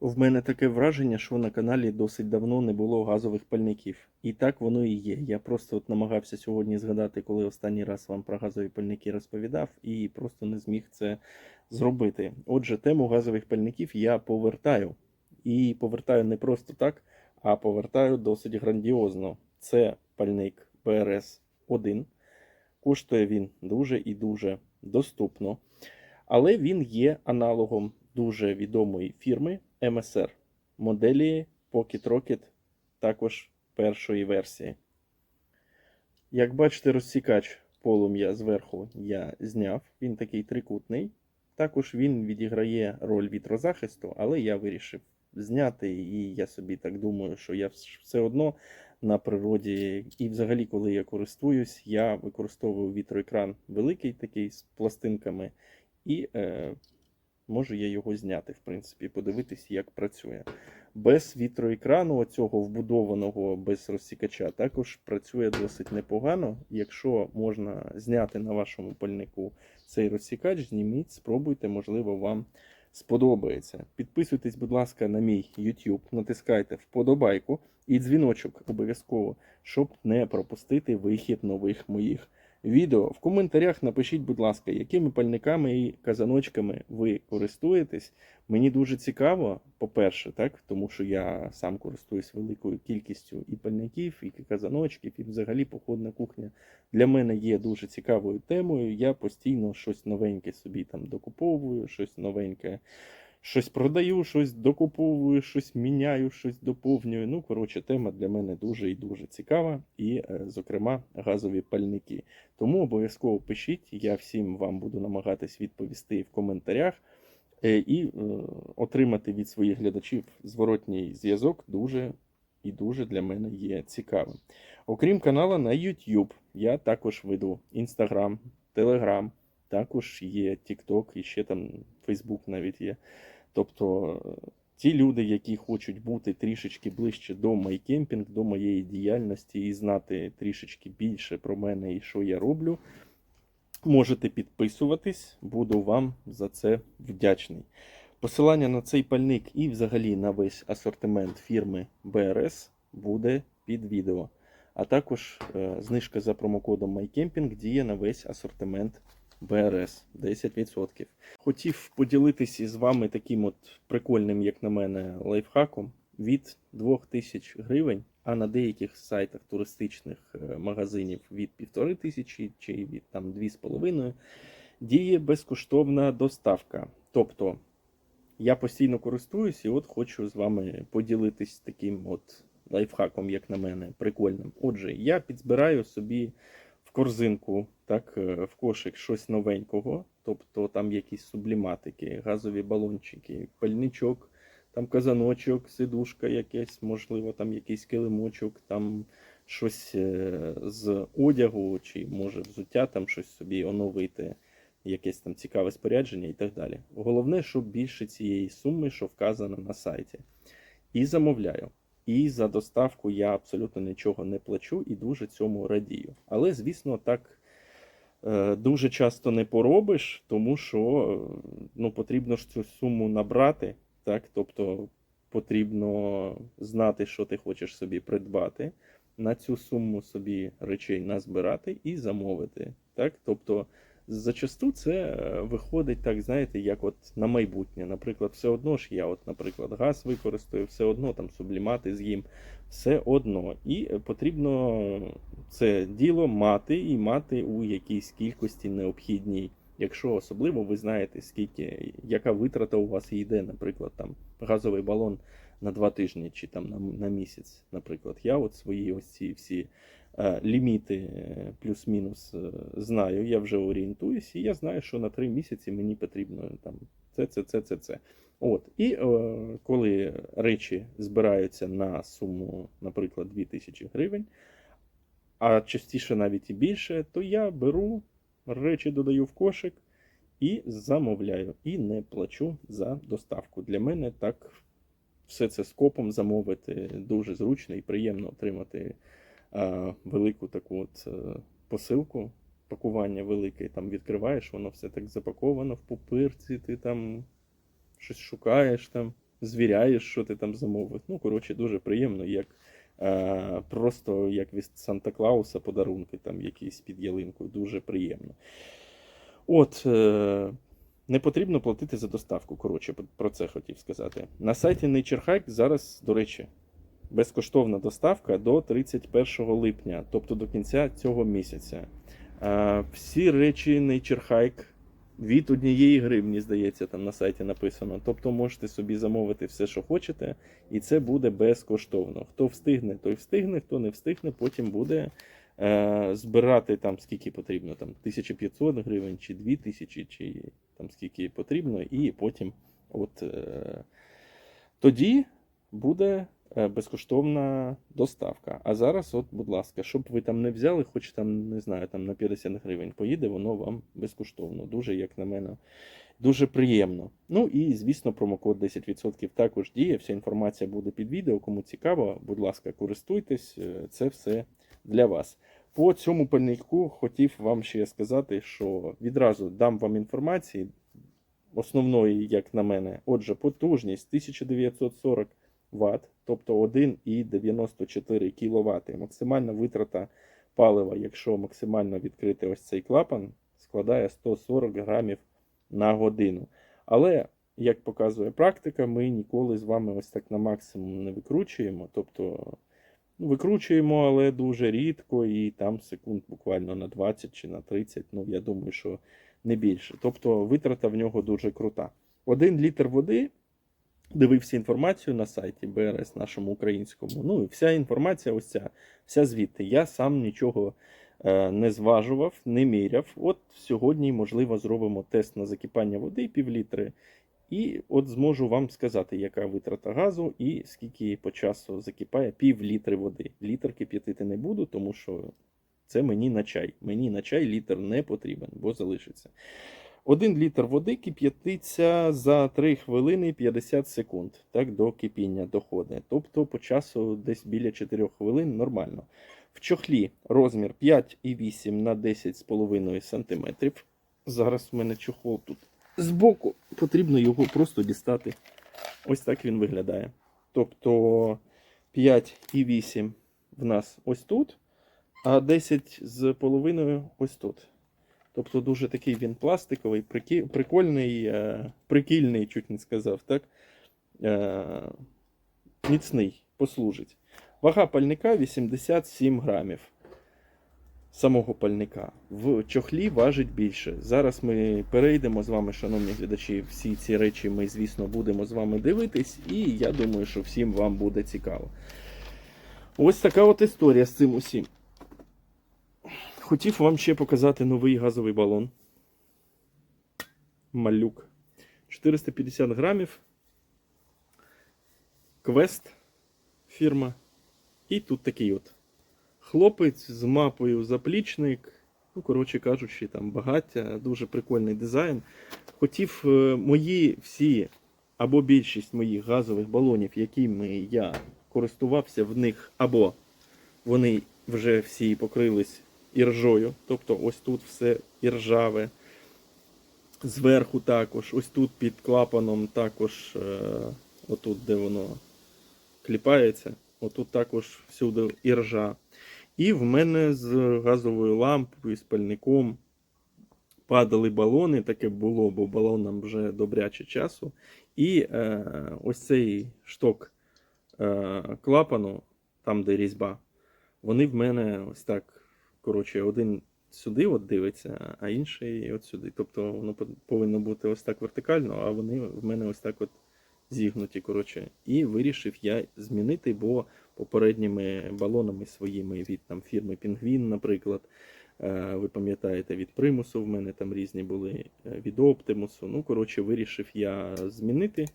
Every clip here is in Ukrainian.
В мене таке враження, що на каналі досить давно не було газових пальників. І так воно і є. Я просто от намагався сьогодні згадати, коли останній раз вам про газові пальники розповідав, і просто не зміг це зробити. Отже, тему газових пальників я повертаю. І повертаю не просто так, а повертаю досить грандіозно. Це пальник БРС 1. Коштує він дуже і дуже доступно. Але він є аналогом дуже відомої фірми MSR моделі Pocket Rocket також першої версії. Як бачите, розсікач полум'я зверху я зняв. Він такий трикутний. Також він відіграє роль вітрозахисту, але я вирішив зняти, і я собі так думаю, що я все одно на природі, і взагалі, коли я користуюсь, я використовую вітроекран великий, такий з пластинками, і е, можу я його зняти, в принципі, подивитись, як працює. Без вітроекрану, оцього вбудованого без розсікача, також працює досить непогано. Якщо можна зняти на вашому пальнику цей розсікач, зніміть, спробуйте, можливо, вам сподобається. Підписуйтесь, будь ласка, на мій YouTube, натискайте вподобайку і дзвіночок обов'язково, щоб не пропустити вихід нових моїх відео. В коментарях напишіть, будь ласка, якими пальниками і казаночками ви користуєтесь. Мені дуже цікаво, по-перше, так, тому що я сам користуюсь великою кількістю і пальників, і казаночків, і взагалі походна кухня для мене є дуже цікавою темою. Я постійно щось новеньке собі там докуповую, щось новеньке. Щось продаю, щось докуповую, щось міняю, щось доповнюю. Ну, коротше, тема для мене дуже і дуже цікава, і, е, зокрема, газові пальники. Тому обов'язково пишіть, я всім вам буду намагатись відповісти в коментарях е, і е, отримати від своїх глядачів зворотній зв'язок дуже і дуже для мене є цікавим. Окрім канала на YouTube, я також веду Instagram, Telegram, також є TikTok і ще там Facebook навіть є. Тобто е, ті люди, які хочуть бути трішечки ближче до майкемпінг, до моєї діяльності і знати трішечки більше про мене і що я роблю, можете підписуватись, буду вам за це вдячний. Посилання на цей пальник і взагалі на весь асортимент фірми BRS буде під відео. А також е, знижка за промокодом MyCamping діє на весь асортимент BRS 10%. Хотів поділитися із вами таким от прикольним, як на мене, лайфхаком від 2000 гривень, а на деяких сайтах туристичних е, магазинів від 1500 чи від там 2,5 діє безкоштовна доставка. Тобто я постійно користуюсь і от хочу з вами поділитись таким от лайфхаком, як на мене, прикольним. Отже, я підзбираю собі корзинку, так, е, в кошик щось новенького, тобто там якісь субліматики, газові балончики, пальничок, там казаночок, сидушка якесь, можливо, там якийсь килимочок, там щось е, з одягу, чи може взуття, там щось собі оновити, якесь там цікаве спорядження і так далі. Головне, щоб більше цієї суми, що вказано на сайті. І замовляю. І за доставку я абсолютно нічого не плачу і дуже цьому радію. Але, звісно, так е, дуже часто не поробиш, тому що ну, потрібно ж цю суму набрати. Так? Тобто потрібно знати, що ти хочеш собі придбати, на цю суму собі речей назбирати і замовити. Так? Тобто, Зачасту це е, виходить так, знаєте, як от на майбутнє. Наприклад, все одно ж я, от, наприклад, газ використаю, все одно там сублімати з'їм, все одно. І потрібно це діло мати і мати у якійсь кількості необхідній. Якщо особливо ви знаєте, скільки, яка витрата у вас йде, наприклад, там газовий балон на два тижні чи там на, на місяць, наприклад, я от свої ось ці всі е, ліміти е, плюс-мінус е, знаю, я вже орієнтуюсь, і я знаю, що на три місяці мені потрібно там це, це, це, це, це. От. І е, коли речі збираються на суму, наприклад, 2000 гривень, а частіше навіть і більше, то я беру речі, додаю в кошик і замовляю. І не плачу за доставку. Для мене так все це скопом замовити дуже зручно і приємно отримати е, велику таку от е, посилку. Пакування велике, там відкриваєш, воно все так запаковано в пупирці, ти там щось шукаєш там, звіряєш, що ти там замовив. Ну, коротше, дуже приємно, як е, просто як від Санта Клауса подарунки, там якісь під ялинкою. Дуже приємно. От, е, не потрібно платити за доставку. Коротше, про це хотів сказати. На сайті Nature Hike зараз, до речі, безкоштовна доставка до 31 липня, тобто до кінця цього місяця. Всі речі Nature Hike від однієї гривні, здається, там на сайті написано. Тобто можете собі замовити все, що хочете, і це буде безкоштовно. Хто встигне, той встигне, хто не встигне, потім буде е, збирати там скільки потрібно, там 1500 гривень, чи 2000, чи там скільки потрібно, і потім от е, тоді буде безкоштовна доставка. А зараз, от, будь ласка, щоб ви там не взяли, хоч там, не знаю, там на 50 гривень поїде, воно вам безкоштовно. Дуже, як на мене, дуже приємно. Ну і, звісно, промокод 10% також діє. Вся інформація буде під відео. Кому цікаво, будь ласка, користуйтесь, е, це все для вас. По цьому пальнику хотів вам ще сказати, що відразу дам вам інформації основної, як на мене. Отже, потужність 1940 Вт, тобто 1,94 кВт. Максимальна витрата палива, якщо максимально відкрити ось цей клапан, складає 140 грамів на годину. Але, як показує практика, ми ніколи з вами ось так на максимум не викручуємо. Тобто ну, викручуємо, але дуже рідко, і там секунд буквально на 20 чи на 30. Ну, я думаю, що не більше. Тобто витрата в нього дуже крута. Один літр води. Дивився інформацію на сайті БРС нашому українському. Ну і вся інформація, ось ця, вся звідти. Я сам нічого е, не зважував, не міряв. От сьогодні, можливо, зробимо тест на закипання води півлітри. І от зможу вам сказати, яка витрата газу і скільки по часу закипає пів літри води. Літр кип'ятити не буду, тому що це мені на чай. Мені на чай літр не потрібен, бо залишиться. Один літр води кип'ятиться за 3 хвилини 50 секунд. Так, до кипіння доходить. Тобто по часу десь біля 4 хвилин нормально. В чохлі розмір 5,8 на 10,5 см. Зараз в мене чохол тут збоку. Потрібно його просто дістати. Ось так він виглядає. Тобто 5,8 в нас ось тут, а 10 з половиною ось тут. Тобто дуже такий він пластиковий, прикольний, е, прикільний, чуть не сказав, так? Е, міцний, послужить. Вага пальника 87 грамів. Самого пальника. В чохлі важить більше. Зараз ми перейдемо з вами, шановні глядачі. Всі ці речі ми, звісно, будемо з вами дивитись, і я думаю, що всім вам буде цікаво. Ось така от історія з цим усім. Хотів вам ще показати новий газовий балон. Малюк. 450 грамів. Квест фірма. І тут такий от хлопець з мапою заплічник. Ну, коротше кажучи, там багаття, дуже прикольний дизайн. Хотів е, мої всі, або більшість моїх газових балонів, якими я користувався в них, або вони вже всі покрились іржою. Тобто ось тут все іржаве. Зверху також, ось тут під клапаном також, е, отут, де воно кліпається, отут також всюди іржа. І в мене з газовою лампою, з пальником падали балони, таке було, бо балонам вже добряче часу. І е, ось цей шток е, клапану, там де різьба, вони в мене ось так, коротше, один сюди от дивиться, а інший от сюди. Тобто воно повинно бути ось так вертикально, а вони в мене ось так от зігнуті. коротше. І вирішив я змінити, бо попередніми балонами своїми від там, фірми Пінгвін, наприклад. е, Ви пам'ятаєте, від примусу в мене там різні були е, від Оптимусу. Ну, коротше, вирішив я змінити.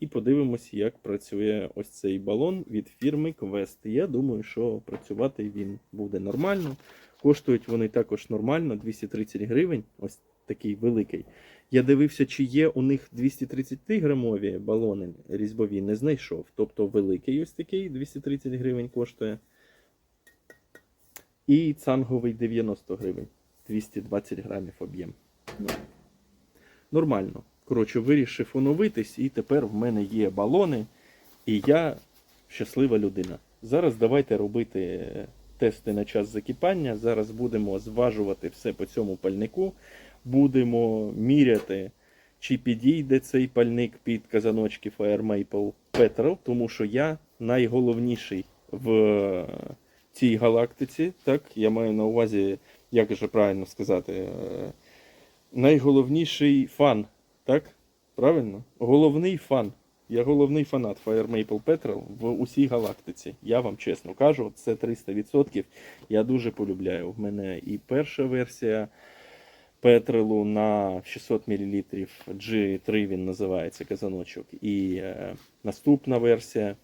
І подивимось, як працює ось цей балон від фірми Quest. Я думаю, що працювати він буде нормально. Коштують вони також нормально, 230 гривень, ось такий великий. Я дивився, чи є у них 230 грамові балони різьбові, не знайшов. Тобто великий ось такий 230 гривень коштує. І цанговий 90 гривень, 220 грамів об'єм. Ну, нормально. коротше, вирішив оновитись, і тепер в мене є балони, і я щаслива людина. Зараз давайте робити тести на час закипання. Зараз будемо зважувати все по цьому пальнику. Будемо міряти, чи підійде цей пальник під казаночки Fire Maple Petrol, тому що я найголовніший в цій галактиці. Так, я маю на увазі, як же правильно сказати, е, найголовніший фан. Так? Правильно? Головний фан. Я головний фанат Fire Maple Petrol в усій галактиці. Я вам чесно кажу, це 300%. Я дуже полюбляю. В мене і перша версія Петрелу на 600 мл G3 він називається казаночок. І е, наступна версія,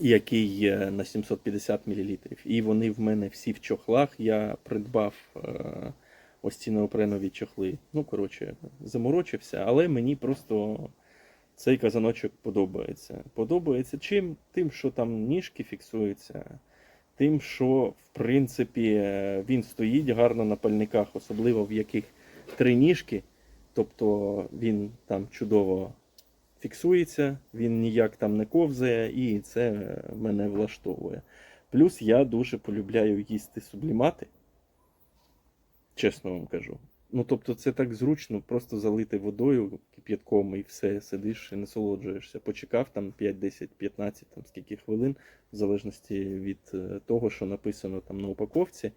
який є на 750 мл. І вони в мене всі в чохлах. Я придбав е, ось ці неопренові чохли. Ну, коротше, заморочився, але мені просто цей казаночок подобається. Подобається чим? Тим, що там ніжки фіксуються, тим, що в принципі е, він стоїть гарно на пальниках, особливо в яких три ніжки. Тобто він там чудово фіксується, він ніяк там не ковзає, і це мене влаштовує. Плюс я дуже полюбляю їсти сублімати. Чесно вам кажу. Ну, тобто, це так зручно, просто залити водою, кип'ятком і все, сидиш і насолоджуєшся. Почекав там 5, 10, 15, там скільки хвилин, в залежності від е, того, що написано там на упаковці.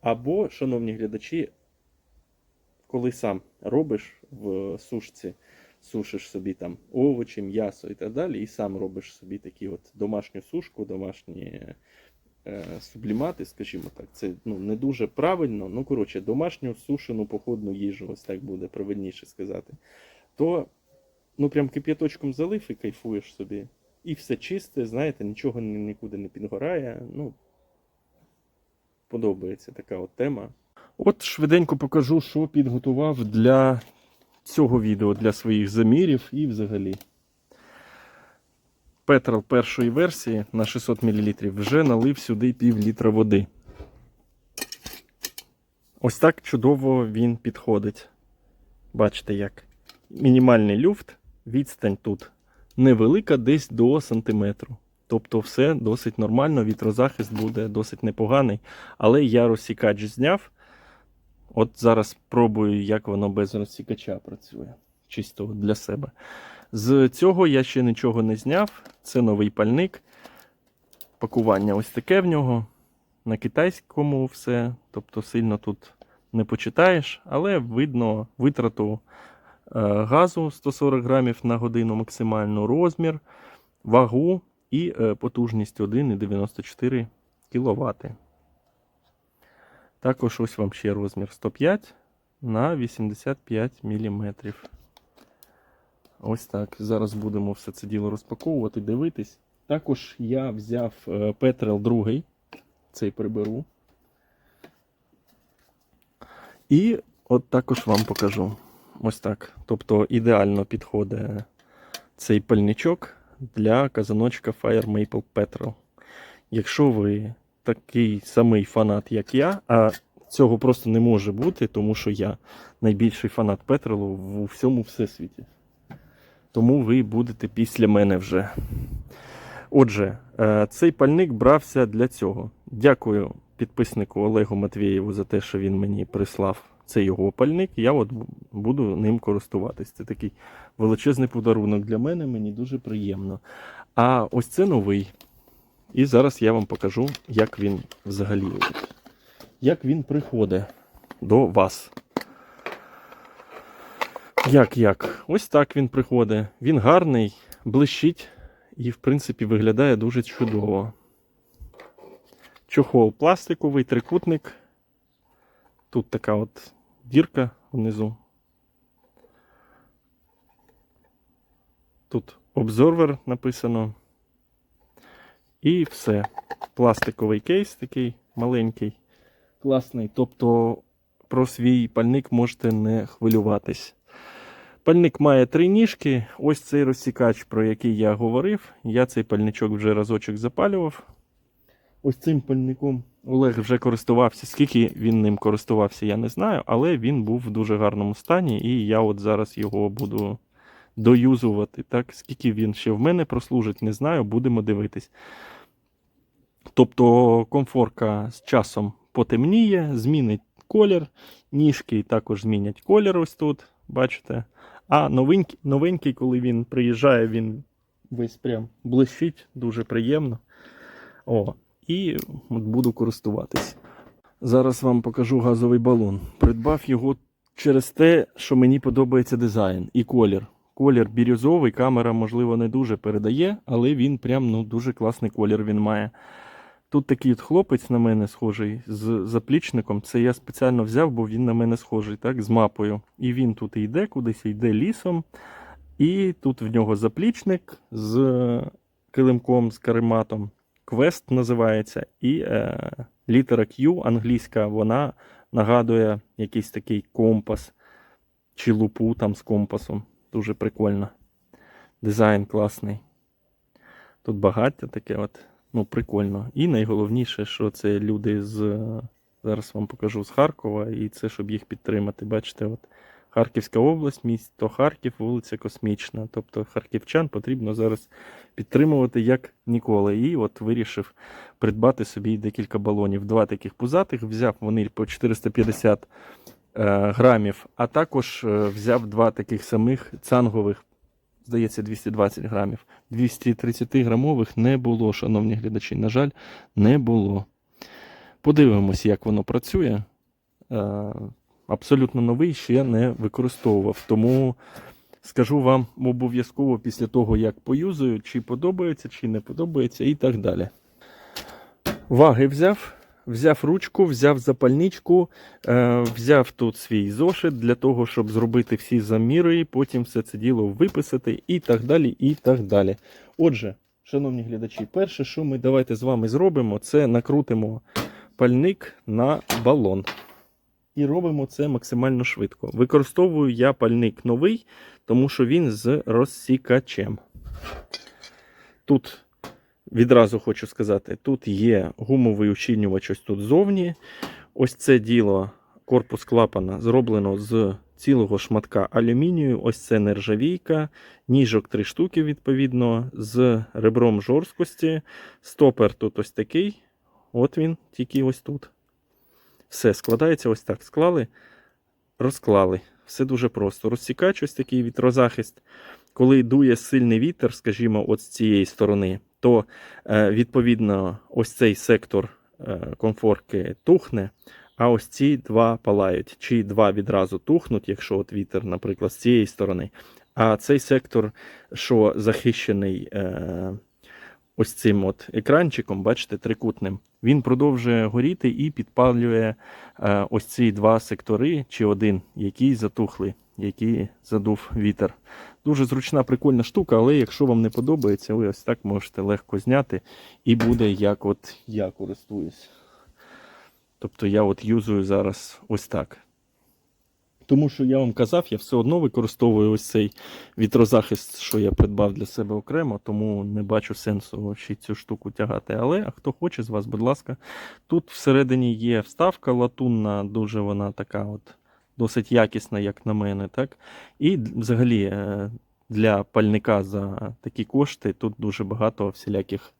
Або, шановні глядачі, коли сам робиш в сушці, сушиш собі там овочі, м'ясо і так далі, і сам робиш собі такі от домашню сушку, домашні сублімати, скажімо так, це ну, не дуже правильно. Ну, коротше, домашню сушену походну їжу, ось так буде правильніше сказати. То ну прям кип'яточком залив і кайфуєш собі. І все чисте, знаєте, нічого нікуди не підгорає. Ну, подобається така от тема. От швиденько покажу, що підготував для цього відео, для своїх замірів і взагалі. Петрол першої версії на 600 мл вже налив сюди пів літра води. Ось так чудово він підходить. Бачите, як мінімальний люфт, відстань тут невелика, десь до сантиметру. Тобто все досить нормально, вітрозахист буде досить непоганий. Але я розсікач зняв. От зараз пробую, як воно без розсікача працює. Чисто для себе. З цього я ще нічого не зняв. Це новий пальник. Пакування ось таке в нього. На китайському все. Тобто сильно тут не почитаєш, але видно витрату е, газу 140 грамів на годину максимальну розмір, вагу і е, потужність 1,94 кВт. Також ось вам ще розмір 105 на 85 мм. Ось так. Зараз будемо все це діло розпаковувати, дивитись. Також я взяв Петрел 2, цей приберу. І от також вам покажу. Ось так. Тобто ідеально підходить цей пальничок для казаночка Fire Maple Petrol. Якщо ви такий самий фанат, як я, а цього просто не може бути, тому що я найбільший фанат Петролу в всьому всесвіті. Тому ви будете після мене вже. Отже, е, цей пальник брався для цього. Дякую підписнику Олегу Матвієву за те, що він мені прислав цей його пальник. Я от буду ним користуватись. Це такий величезний подарунок для мене, мені дуже приємно. А ось це новий. І зараз я вам покажу, як він взагалі. Як він приходить до вас. Як як? Ось так він приходить. Він гарний, блищить і, в принципі, виглядає дуже чудово. Чохол пластиковий, трикутник. Тут така от дірка внизу. Тут обзорвер написано. І все. Пластиковий кейс такий маленький, класний. Тобто про свій пальник можете не хвилюватись. Пальник має три ніжки. Ось цей розсікач, про який я говорив. Я цей пальничок вже разочок запалював. Ось цим пальником Олег вже користувався. Скільки він ним користувався, я не знаю, але він був в дуже гарному стані, і я от зараз його буду доюзувати. Так, скільки він ще в мене прослужить, не знаю, будемо дивитись. Тобто комфорка з часом потемніє, змінить колір, ніжки також змінять колір ось тут, бачите. А новенький, новенький, коли він приїжджає, він весь прям блищить, дуже приємно. О, і от буду користуватись. Зараз вам покажу газовий балон. Придбав його через те, що мені подобається дизайн і колір. Колір бірюзовий, камера, можливо, не дуже передає, але він прям ну, дуже класний колір він має. Тут такий от хлопець на мене схожий з заплічником. Це я спеціально взяв, бо він на мене схожий, так, з мапою. І він тут йде кудись, йде лісом. І тут в нього заплічник з килимком, з карематом. Квест називається. І е, літера Q англійська, вона нагадує якийсь такий компас чи лупу там з компасом. Дуже прикольно. Дизайн класний. Тут багаття таке от. Ну, прикольно. І найголовніше, що це люди з. Зараз вам покажу з Харкова, і це щоб їх підтримати. Бачите, от Харківська область, місто Харків, вулиця Космічна. Тобто харківчан потрібно зараз підтримувати як ніколи. І от вирішив придбати собі декілька балонів. Два таких пузатих взяв вони по 450 е, грамів, а також е, взяв два таких самих цангових здається, 220 грамів. 230 грамових не було, шановні глядачі. На жаль, не було. Подивимось, як воно працює. Е, Абсолютно новий ще не використовував. Тому скажу вам обов'язково після того, як поюзую, чи подобається, чи не подобається, і так далі. Ваги взяв. Взяв ручку, взяв запальничку, е, взяв тут свій зошит для того, щоб зробити всі заміри, потім все це діло виписати і так далі. і так далі. Отже, шановні глядачі, перше, що ми давайте з вами зробимо, це накрутимо пальник на балон. І робимо це максимально швидко. Використовую я пальник новий, тому що він з розсікачем. Тут Відразу хочу сказати, тут є гумовий ущільнювач ось тут зовні. Ось це діло, корпус клапана зроблено з цілого шматка алюмінію. Ось це нержавійка, ніжок три штуки, відповідно, з ребром жорсткості. Стопер тут ось такий. От він, тільки ось тут. Все складається ось так. Склали, розклали. Все дуже просто. Розсікач ось такий вітрозахист. Коли дує сильний вітер, скажімо, от з цієї сторони, то е, відповідно ось цей сектор е, комфорки тухне, а ось ці два палають. Чи два відразу тухнуть, якщо от вітер, наприклад, з цієї сторони. А цей сектор, що захищений е, ось цим от екранчиком, бачите, трикутним, він продовжує горіти і підпалює ось ці два сектори, чи один, які затухли, які задув вітер. Дуже зручна, прикольна штука, але якщо вам не подобається, ви ось так можете легко зняти і буде як от я користуюсь. Тобто я от юзую зараз ось так. Тому що я вам казав, я все одно використовую ось цей вітрозахист, що я придбав для себе окремо, тому не бачу сенсу ще цю штуку тягати. Але хто хоче з вас, будь ласка, тут всередині є вставка латунна, дуже вона така от досить якісна, як на мене. так. І взагалі е, для пальника за такі кошти тут дуже багато всіляких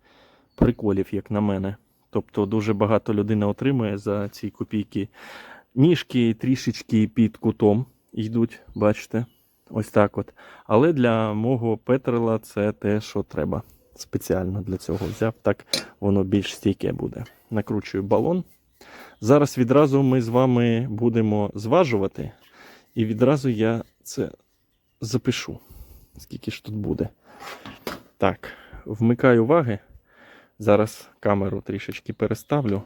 приколів, як на мене. Тобто дуже багато людина отримує за ці копійки. Ніжки трішечки під кутом йдуть, бачите, ось так от. Але для мого Петрила це те, що треба. Спеціально для цього взяв. Так воно більш стійке буде. Накручую балон. Зараз відразу ми з вами будемо зважувати, і відразу я це запишу, скільки ж тут буде. Так, вмикаю ваги. Зараз камеру трішечки переставлю.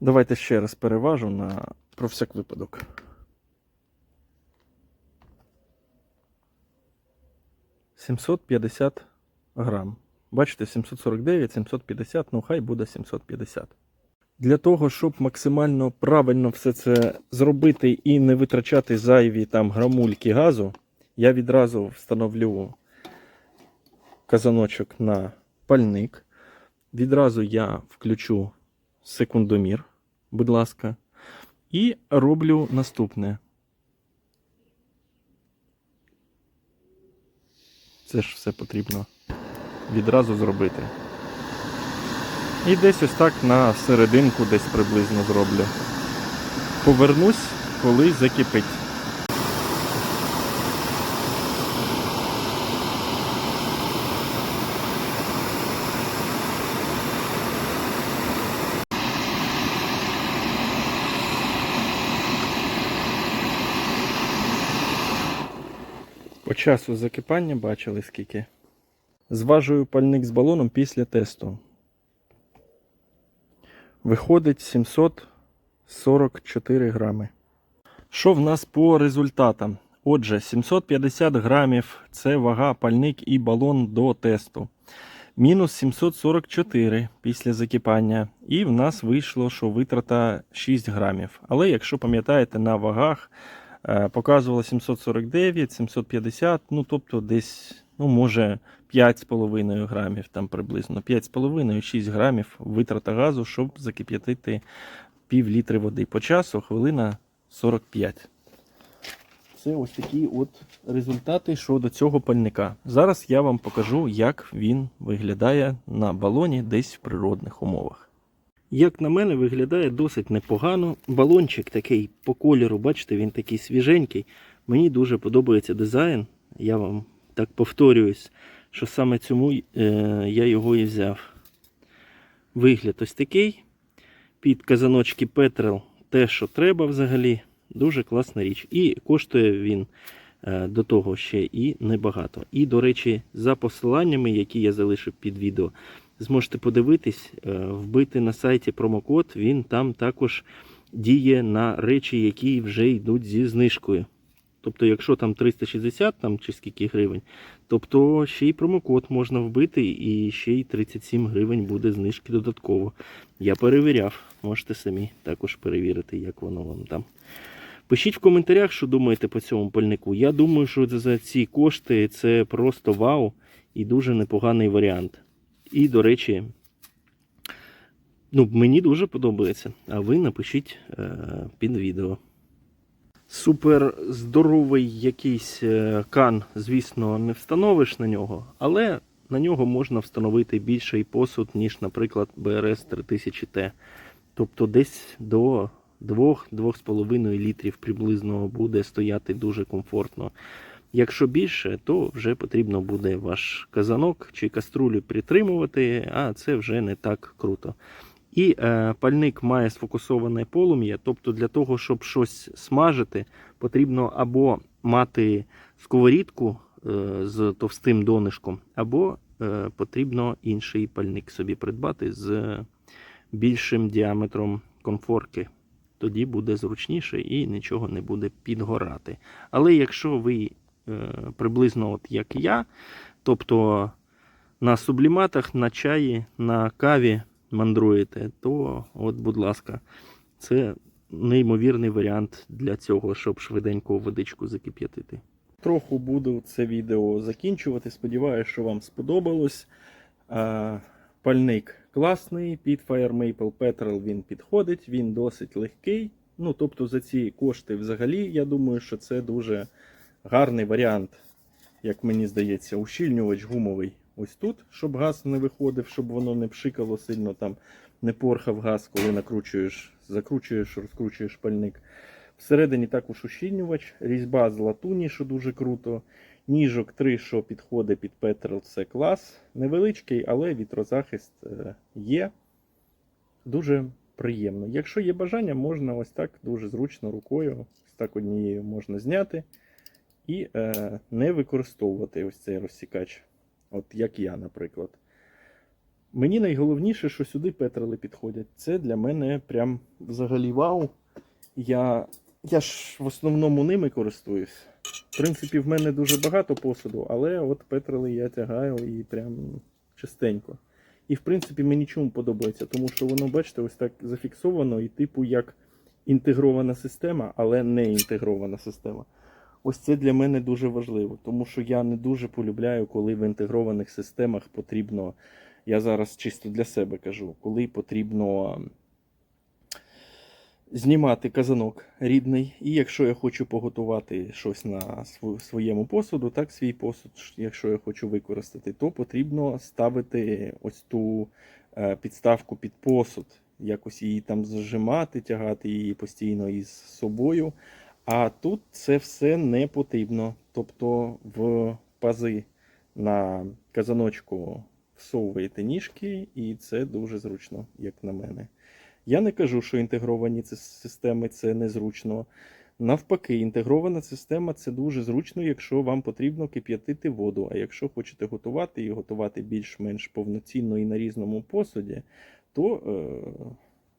Давайте ще раз переважу на про всяк випадок. Сімсот п'ятдесят грам. Бачите, 749, 750, ну хай буде 750. Для того, щоб максимально правильно все це зробити і не витрачати зайві там грамульки газу, я відразу встановлю казаночок на пальник. Відразу я включу секундомір, будь ласка, і роблю наступне. Це ж все потрібно відразу зробити. І десь ось так на серединку десь приблизно зроблю. Повернусь, коли закипить. По часу закипання бачили скільки. Зважую пальник з балоном після тесту. Виходить 744 грами. Що в нас по результатам? Отже, 750 грамів це вага пальник і балон до тесту. Мінус 744 після закипання. І в нас вийшло, що витрата 6 грамів. Але якщо пам'ятаєте, на вагах е, показувало 749, 750, ну тобто десь, ну може 5,5 грамів там приблизно. 5,5-6 грамів витрата газу, щоб закип'ятити пів літри води. По часу хвилина 45. Це ось такі от результати щодо цього пальника. Зараз я вам покажу, як він виглядає на балоні десь в природних умовах. Як на мене, виглядає досить непогано. Балончик такий по кольору, бачите, він такий свіженький. Мені дуже подобається дизайн. Я вам так повторююсь, що саме цьому е, я його і взяв. Вигляд ось такий. Під казаночки Петрел те, що треба взагалі. Дуже класна річ. І коштує він е, до того ще і небагато. І, до речі, за посиланнями, які я залишив під відео, зможете подивитись, е, вбити на сайті промокод, він там також діє на речі, які вже йдуть зі знижкою. Тобто, якщо там 360 там, чи скільки гривень, тобто ще й промокод можна вбити, і ще й 37 гривень буде знижки додатково. Я перевіряв, можете самі також перевірити, як воно вам там. Пишіть в коментарях, що думаєте по цьому пальнику. Я думаю, що за ці кошти це просто вау і дуже непоганий варіант. І, до речі, ну, мені дуже подобається. А ви напишіть е, під відео. Супер здоровий якийсь е, кан, звісно, не встановиш на нього, але на нього можна встановити більший посуд, ніж, наприклад, BRS 3000T. Тобто десь до 2-2,5 літрів приблизно буде стояти дуже комфортно. Якщо більше, то вже потрібно буде ваш казанок чи каструлю притримувати, а це вже не так круто. І е, пальник має сфокусоване полум'я, тобто для того, щоб щось смажити, потрібно або мати сковорідку е, з товстим донишком, або е, потрібно інший пальник собі придбати з більшим діаметром конфорки. Тоді буде зручніше і нічого не буде підгорати. Але якщо ви е, приблизно от як я, тобто на субліматах, на чаї, на каві мандруєте, то, от, будь ласка, це неймовірний варіант для цього, щоб швиденько водичку закип'ятити. Трохи буду це відео закінчувати. Сподіваюся, що вам сподобалось. Пальник класний, під Fire Maple Petrol він підходить, він досить легкий. Ну, тобто за ці кошти взагалі, я думаю, що це дуже гарний варіант, як мені здається, ущільнювач гумовий ось тут, щоб газ не виходив, щоб воно не пшикало сильно там, не порхав газ, коли накручуєш, закручуєш, розкручуєш пальник. Всередині також ущільнювач, різьба з латуні, що дуже круто. Ніжок 3, що підходить під Petrol, це клас. Невеличкий, але вітрозахист е, є. Дуже приємно. Якщо є бажання, можна ось так дуже зручно рукою, ось так однією можна зняти і е, не використовувати ось цей розсікач. От як я, наприклад. Мені найголовніше, що сюди петроли підходять. Це для мене прям взагалі вау. Я, я ж в основному ними користуюсь. В принципі, в мене дуже багато посуду, але от петроли я тягаю і прям частенько. І в принципі мені чому подобається, тому що воно, бачите, ось так зафіксовано і типу як інтегрована система, але не інтегрована система. Ось це для мене дуже важливо, тому що я не дуже полюбляю, коли в інтегрованих системах потрібно. Я зараз чисто для себе кажу, коли потрібно знімати казанок рідний. І якщо я хочу поготувати щось на своєму посуду, так, свій посуд, якщо я хочу використати, то потрібно ставити ось ту е, підставку під посуд, якось її там зажимати, тягати її постійно із собою. А тут це все не потрібно. Тобто в пази на казаночку всовуєте ніжки, і це дуже зручно, як на мене. Я не кажу, що інтегровані системи це незручно. Навпаки, інтегрована система це дуже зручно, якщо вам потрібно кип'ятити воду. А якщо хочете готувати і готувати більш-менш повноцінно і на різному посуді, то е,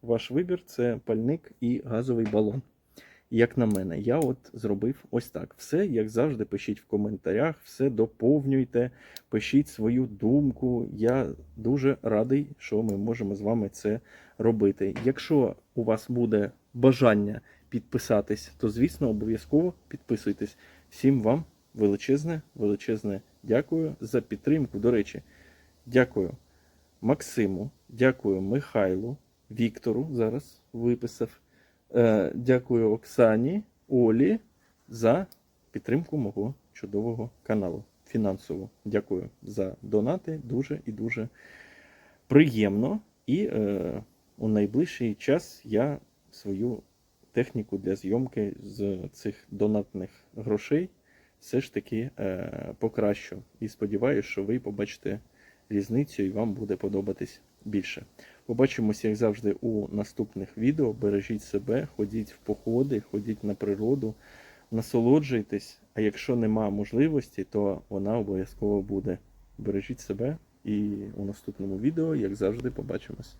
ваш вибір це пальник і газовий балон. Як на мене, я от зробив ось так. Все, як завжди, пишіть в коментарях, все доповнюйте, пишіть свою думку. Я дуже радий, що ми можемо з вами це робити. Якщо у вас буде бажання підписатись, то звісно обов'язково підписуйтесь. Всім вам величезне, величезне дякую за підтримку. До речі, дякую Максиму, дякую Михайлу, Віктору. Зараз виписав. Е, Дякую Оксані, Олі за підтримку мого чудового каналу. Фінансово. Дякую за донати. Дуже і дуже приємно. І е, у найближчий час я свою техніку для зйомки з цих донатних грошей все ж таки е, покращу. І сподіваюся, що ви побачите різницю і вам буде подобатись більше. Побачимося, як завжди, у наступних відео. Бережіть себе, ходіть в походи, ходіть на природу, насолоджуйтесь. А якщо нема можливості, то вона обов'язково буде. Бережіть себе і у наступному відео, як завжди, побачимось.